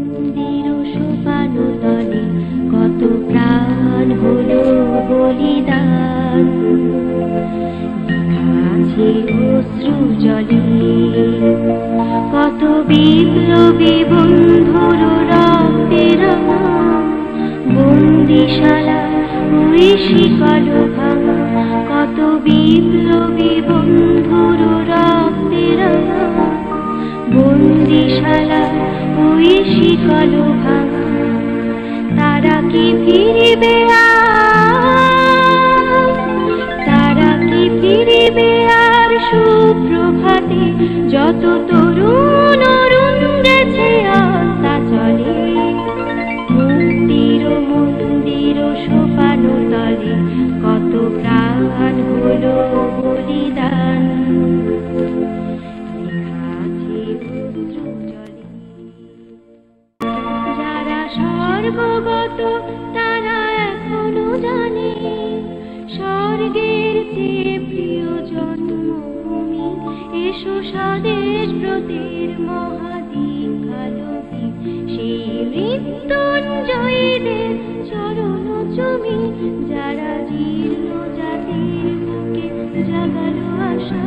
মন্দির কত প্রাণ হলো বলিদান। আছে অশ্রু জলে। কত রক্তের বন্দিশালা ওই শিকল ভাঙা। কত বিপ্লবী বন্ধুর রক্তের বন্দিশালা ওই শিকল তারা কি ফিরিবে? তারা কি ফিরিবে আর সুপ্রভাতে যত তরুণ অরুণ গেছে আস্তা চলে মুক্তির স্বর্গগত তারা এখনও জানে, স্বর্গের চেয়ে প্রিয় জন্মভূমি এসো স্বদেশ ব্রতের মহাদীক্ষালোকে সেই মৃত্যুঞ্জয়ীদের চরণ চমি, যারা জীর্ণ জাতির বুকে জাগালো আশা।